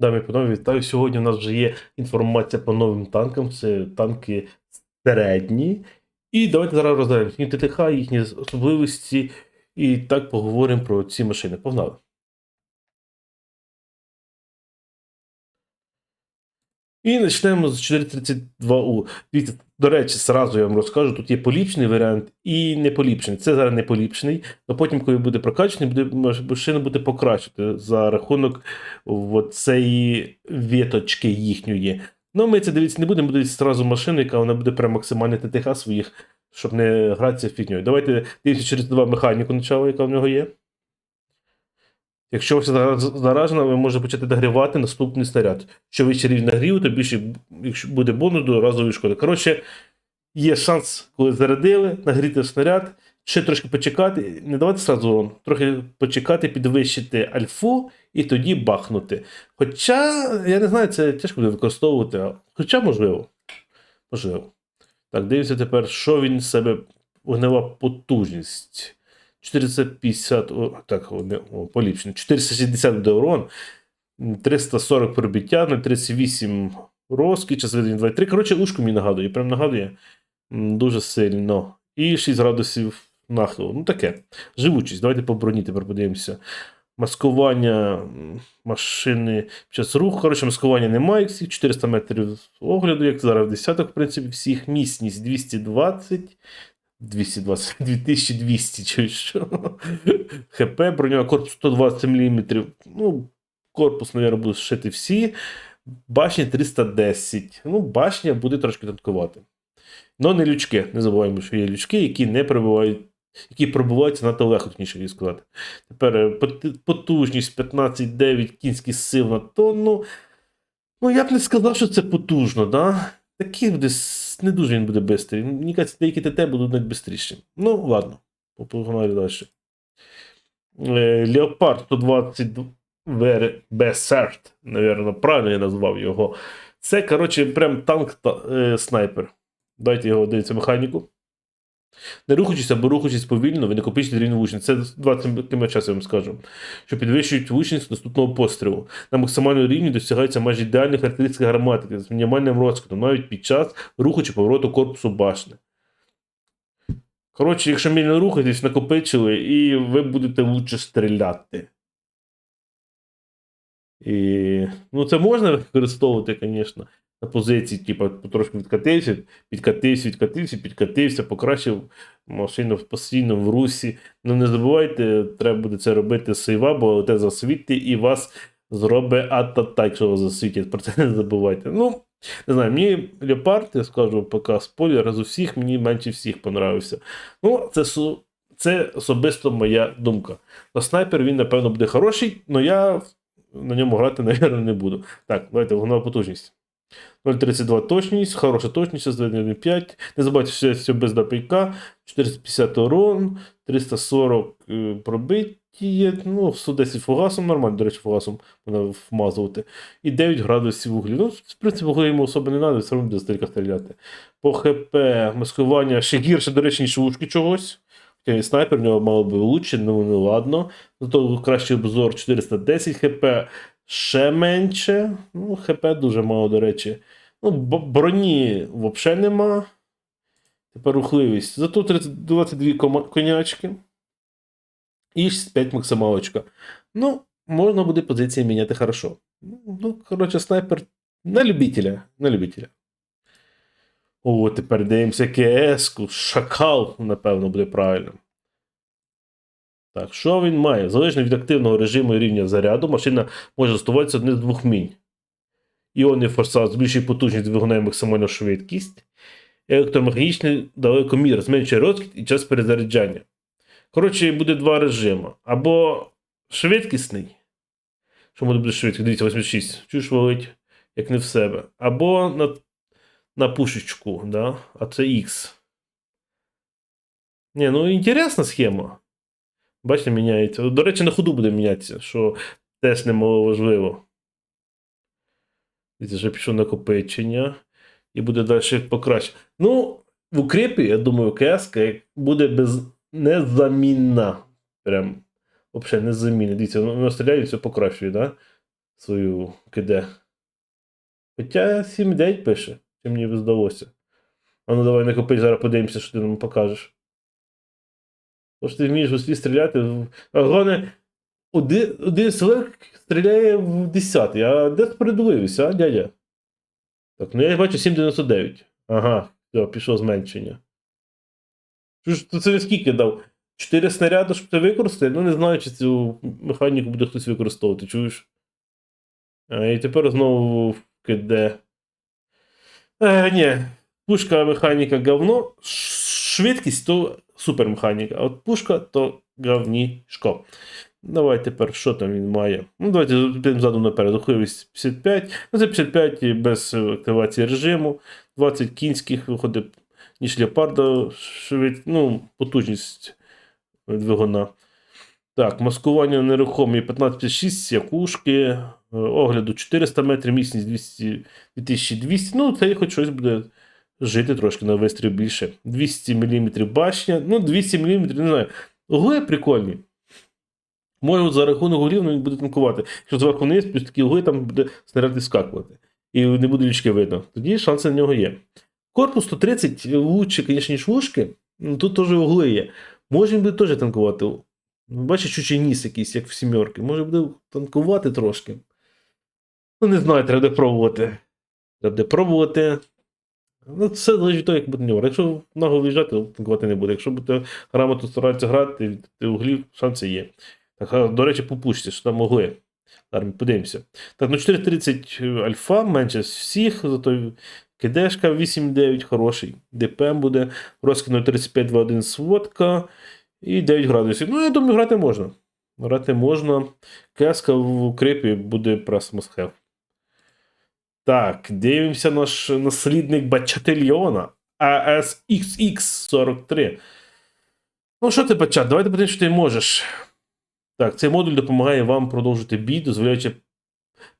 Дамі панове, вітаю. Сьогодні у нас вже є інформація по новим танкам. Це танки середні. І давайте зараз розглянемо їхні ТТХ, їхні особливості. І так поговоримо про ці машини. Погнали. І почнемо з 432У. Дивіться, до речі, зразу я вам розкажу, тут є поліпшений варіант і неполіпшений. Це зараз не поліпшений, але потім, коли буде прокачаний, буде, машина буде покращити за рахунок цієї віточки їхньої. Ну, ми це дивитися не будемо, буде зразу машина, яка вона буде прям максимальне ТТХ своїх, щоб не гратися фігньою. Давайте дивіться через два механіку начала, яка в нього є. Якщо все заражено, ви можете почати нагрівати наступний снаряд. Що вище рівень нагріву, то більше буде бонус до разової шкоди. Коротше, є шанс, коли зарядили, нагріти снаряд, ще трошки почекати, не давати сразу урон, трохи почекати, підвищити альфу і тоді бахнути. Хоча, я не знаю, це тяжко буде використовувати, хоча можливо. Можливо. Так, дивимося тепер, що він з себе вогнева потужність. 450, о, так, о, поліпшено. 460 буде урон, 340 пробиття, 038 розкіч, зведення 23. Коротше, ушко мені нагадує, прям нагадує дуже сильно. І 6 градусів нахилу. Ну таке. Живучість. Давайте по броні тепер подивимося. Маскування машини під час руху. Коротше, маскування немає всіх. 400 метрів огляду, як зараз в десяток, в принципі, всіх. Міцність 220. 220, 2200 чи що. ХП, броня, корпус 120 мм. Ну, корпус, мабуть, буде зшити всі. Башня 310. Ну, башня буде трошки танкувати. Ну, не лючки. Не забуваємо, що є лючки, які не пробивають, які пробиваються надто легко, точніше сказати. Тепер е, пот- потужність 15,9 кінських сил на тонну. Ну, я б не сказав, що це потужно, да? Такий буде с- не дуже він буде бистрий. Мені кажеться, деякі ТТ будуть швидші. Ну, ладно, погнали далі. Е, Леопард 120 Вер- Берсерт, навірно, правильно я назвав його. Це, коротше, прям танк та, е, снайпер. Дайте його дивіться механіку. Не рухаючись або рухаючись повільно, ви накопичуєте рівень влучність. Це 20 км часу, я вам скажу. Що підвищують влучність наступного пострілу. На максимальному рівні досягаються майже ідеальні характеристики гарматики з мінімальним розкладом, навіть під час руху чи повороту корпусу башни. Коротше, якщо мільно рухаєтесь, накопичили, і ви будете лучше стріляти. І, ну, це можна використовувати, звісно, на позиції, типу, потрошки відкатився, підкатився, відкатився, підкатився, покращив машину постійно в русі. Ну не забувайте, треба буде це робити з сейва, бо те засвіти і вас зробить атата, якщо вас засвітять. Про це не забувайте. Ну, не знаю, мені Леопард, я скажу поки спойлер, з усіх мені менше всіх понравився. Ну, це, це особисто моя думка. На снайпер він, напевно, буде хороший, але я на ньому грати, навірно, не буду. Так, давайте вогнева потужність. 0,32 точність, хороша точність, зведення 5. Не забувайте, що все без ДПК, 450 урон, 340 е, пробиття, ну, 110 фугасом, нормально, до речі, фугасом можна вмазувати. І 9 градусів вуглі. Ну, в принципі, вуглі йому особо не треба, все одно буде стрілька стріляти. По ХП, маскування ще гірше, до речі, ніж ушки чогось. Хоча і снайпер в нього мало би лучше, ну не ладно. Зато кращий обзор 410 хп, ще менше. Ну, хп дуже мало, до речі. Ну, броні взагалі нема. Тепер рухливість. Зато 30 22 конячки. І 5 максималочка. Ну, можна буде позиції міняти хорошо. Ну, коротше, снайпер на любителя. На любителя. О, тепер дивимося КС-ку. Шакал, напевно, буде правильно. Так, що він має? Залежно від активного режиму і рівня заряду, машина може застуватися одне з двох мінь. Іонний форсаж збільшує потужність двигуна і максимальну швидкість. Електромеханічний далекомір зменшує розкид і час перезаряджання. Коротше, буде два режими. Або швидкісний. Може бути швидкість? Дивіться, 86. Чуєш валить, як не в себе. Або на, на пушечку, да? а це X. Ні, ну інтересна схема. Бачите, міняється. До речі, на ходу буде мінятися, що теж немало важливо. Дивіться, вже пішло накопичення. І буде далі покраще. Ну, в укріпі, я думаю, КС буде без... незамінна. Прям. Взагалі незамінна. Дивіться, воно стріляє і все покращує, да? свою КД. Хоча 7-9 пише, чи мені здалося. А ну давай накопи, зараз подивимося, що ти нам покажеш. Тож ти вмієш в услі стріляти. Головне, один, селек стріляє в 10, а де справедливість, а, дядя? Так, ну я бачу 7,99. Ага, все, пішло зменшення. Що це скільки дав? 4 снаряди, щоб це використати? Ну не знаю, чи цю механіку буде хтось використовувати, чуєш? А, і тепер знову КД. Е, ні, пушка механіка говно, швидкість то супермеханіка, а от пушка то говнішко. Давай тепер, що там він має? Ну, давайте підемо задом наперед. Рухливість 55. Ну, це 55 без активації режиму. 20 кінських виходить, ніж леопарда, швид... ну, потужність двигуна. Так, маскування нерухомі 1556, сякушки, е, огляду 400 метрів, міцність 200, 2200. Ну, це хоч щось буде жити трошки на вистріл більше. 200 мм башня. Ну, 200 мм, не знаю. Угли прикольні. Може, за рахунок углів ну, він буде танкувати. Якщо зверху вниз, плюс такі угли, там буде снаряд відскакувати. І не буде лічки видно. Тоді шанси на нього є. Корпус 130 лучше, звісно, ніж вушки. Ну, тут теж угли є. Може, він буде теж танкувати. Ну, Бачиш, чучий ніс якийсь, як в сімерки. Може буде танкувати трошки. Ну, не знаю, треба буде пробувати. Треба буде пробувати. Ну, все залежить від того, як буде нього. Якщо наго виїжджати, то танкувати не буде. Якщо буде грамотно старатися грати, від углів шанси є. Так, до речі, по пушці, що там могли. Подивимося. Так, ну 430 альфа, менше з всіх, зато кидешка 8,9 хороший. ДПМ буде, розкину 35,21 сводка і 9 градусів. Ну, я думаю, грати можна. Грати можна. Кеска в укрипі буде прес Мосхев. Так, дивимося наш наслідник Бачательйона ASXX43. Ну, що ти, Бачат, давайте подивимося, що ти можеш. Так, цей модуль допомагає вам продовжити бій, дозволяючи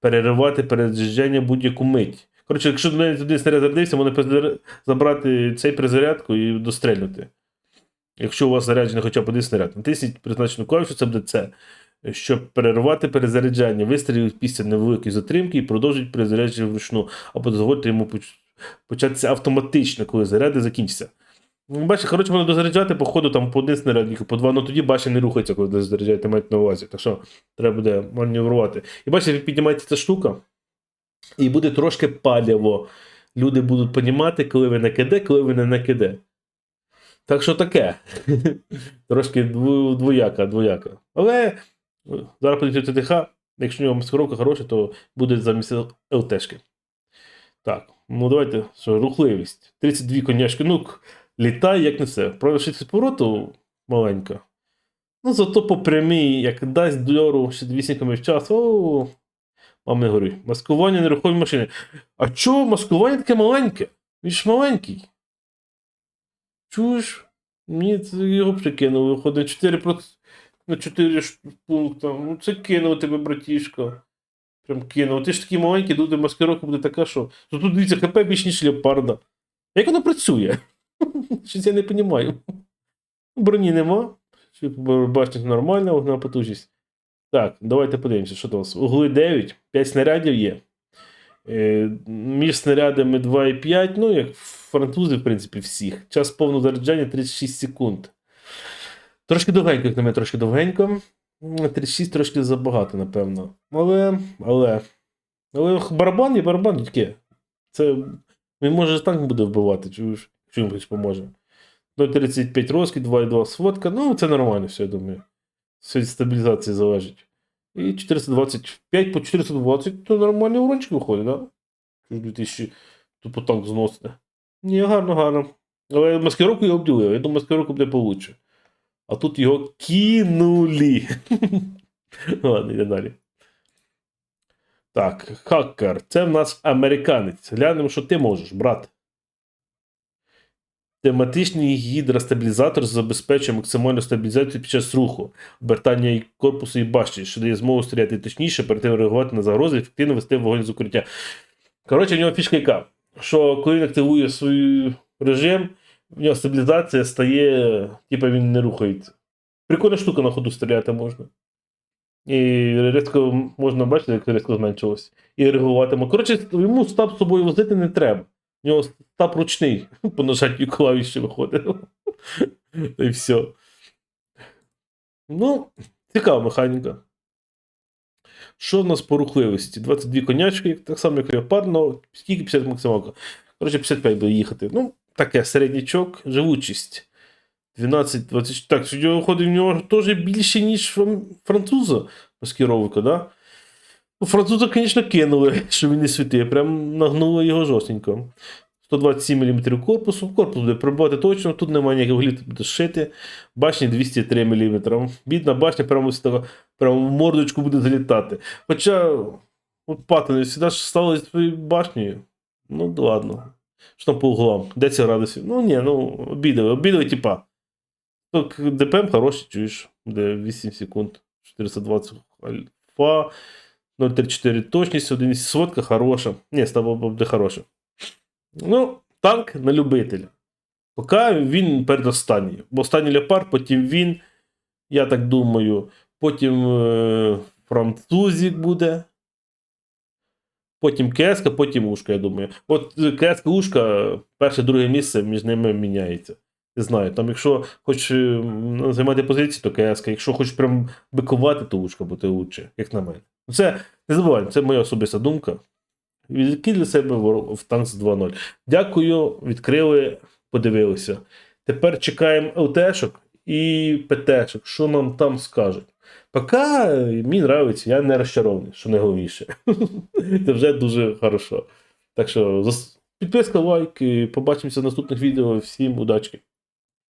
переривати перезаряджання будь-яку мить. Коротше, якщо до неї туди снаряд зарядився, можна забрати цей перезарядку і дострельнути. Якщо у вас заряджений хоча б один снаряд, натисніть призначену клавішу, це буде це. Щоб перервати перезаряджання, вистрілів після невеликої затримки і продовжують перезарядження вручну, або дозвольте йому початися автоматично, коли заряди закінчаться. Ну, Бачите, коротше, можна дозаряджати, по ходу там по один снаряд, по два, ну тоді башня не рухається, коли дозаряджаєте, маєте на увазі. Так що треба буде маневрувати. І бачите, піднімається ця штука, і буде трошки паліво. Люди будуть розуміти, коли ви на КД, коли ви не на КД. Так що таке. Трошки двояка, двояка. Але зараз подивіться ТТХ, якщо у нього маскировка хороша, то буде замість ЛТшки. Так, ну давайте, що, рухливість. 32 коняшки. Ну, літає, як не все. Правда, швидкість повороту маленька. Ну, зато по прямій, як дасть дьору 68 км в час, о, мам не горюй. Маскування нерухомі машини. А чого маскування таке маленьке? Він ж маленький. Чуєш? Мені це його прикинули, виходить 4 проц... на 4 ш- пункта. Ну це кинув тебе, братішка. Прям кинув. Ти ж такий маленький, тут маскировка буде така, що. Тут дивіться, ХП більш ніж леопарда. Як воно працює? Щось я не розумію. Броні нема. Чи Бачите, нормальна вогна потужність. Так, давайте подивимося, що там. Угли 9, 5 снарядів є. Е, між снарядами 2,5, ну, як французи, в принципі, всіх. Час повного заряджання 36 секунд. Трошки довгенько, як на мене, трошки довгенько. 36 трошки забагато, напевно. Але. Але. Але барабан є барабан тільки. Це. Він може танк буде вбивати, чуєш, хоч поможе. 0,35 розкид, 2,2 сводка. Ну, це нормально, все, я думаю. Все від стабілізації залежить. І 425 по 420 то нормальний урончик виходить, да? 2000 тупо танк зносити. Ні, гарно, гарно. Але маскировку я обділив. Я думаю, маскировку буде получше. А тут його кинули. Ладно, йде далі. Так, хакер. Це в нас американець. Глянемо, що ти можеш, брат. Тематичний гідростабілізатор забезпечує максимальну стабілізацію під час руху, обертання і корпусу і башті, що дає змогу стріляти точніше, оперативно реагувати на загрози ефективно вести вогонь з укриття. Коротше, в нього фішка яка, що коли він активує свій режим, в нього стабілізація стає, типу він не рухається. Прикольна штука на ходу стріляти можна. І різко можна бачити, як різко зменшилось. І реагуватиме. Коротше, йому стаб з собою возити не треба. У нього стаб ручний, по нажаттю клавіші виходить. І все. Ну, цікава механіка. Що в нас по рухливості? 22 конячки, так само, як Леопард, але скільки 50 максималка. Коротше, 55 буде їхати. Ну, таке середнячок, живучість. 12, 20. Так, суддя виходить в нього теж більше, ніж француза маскировка, да? Ну, француза, звісно, кинули, що він не світив, прям нагнули його жорстенько. 127 мм корпусу. Корпус буде пробувати точно, тут немає ніяких гліт, буде зшити. Башні 203 мм. Бідна башня прямо, прямо в мордочку буде залітати. Хоча от патини завжди стали своєю башнею. Ну, ладно. Що там по углам? 10 градусів. Ну ні, ну обідали, обідали, типа. Так, ДПМ хороший, чуєш, де 8 секунд, 420 альфа, 0,34 точність, 1 сводка хороша. Ні, стало буде хороша. Ну, танк на любителя. Поки він передостанній. Бо останній леопард, потім він, я так думаю, потім е, французик буде. Потім КС, потім Ушка, я думаю. От КС Ушка, перше, друге місце між ними міняється. Не знаю, там, якщо хочеш е, займати позицію, то КС, якщо хочеш прям бикувати, то Ушка буде лучше, як на мене. Ну, Це не забуваємо, це моя особиста думка. Відкид для себе World of 2.0. Дякую, відкрили, подивилися. Тепер чекаємо ЛТшок і ПТшок, що нам там скажуть. Поки мені подобається, я не розчарований, що найголовніше. Це вже дуже хорошо. Так що підписка, лайк, і побачимося в наступних відео. Всім удачки!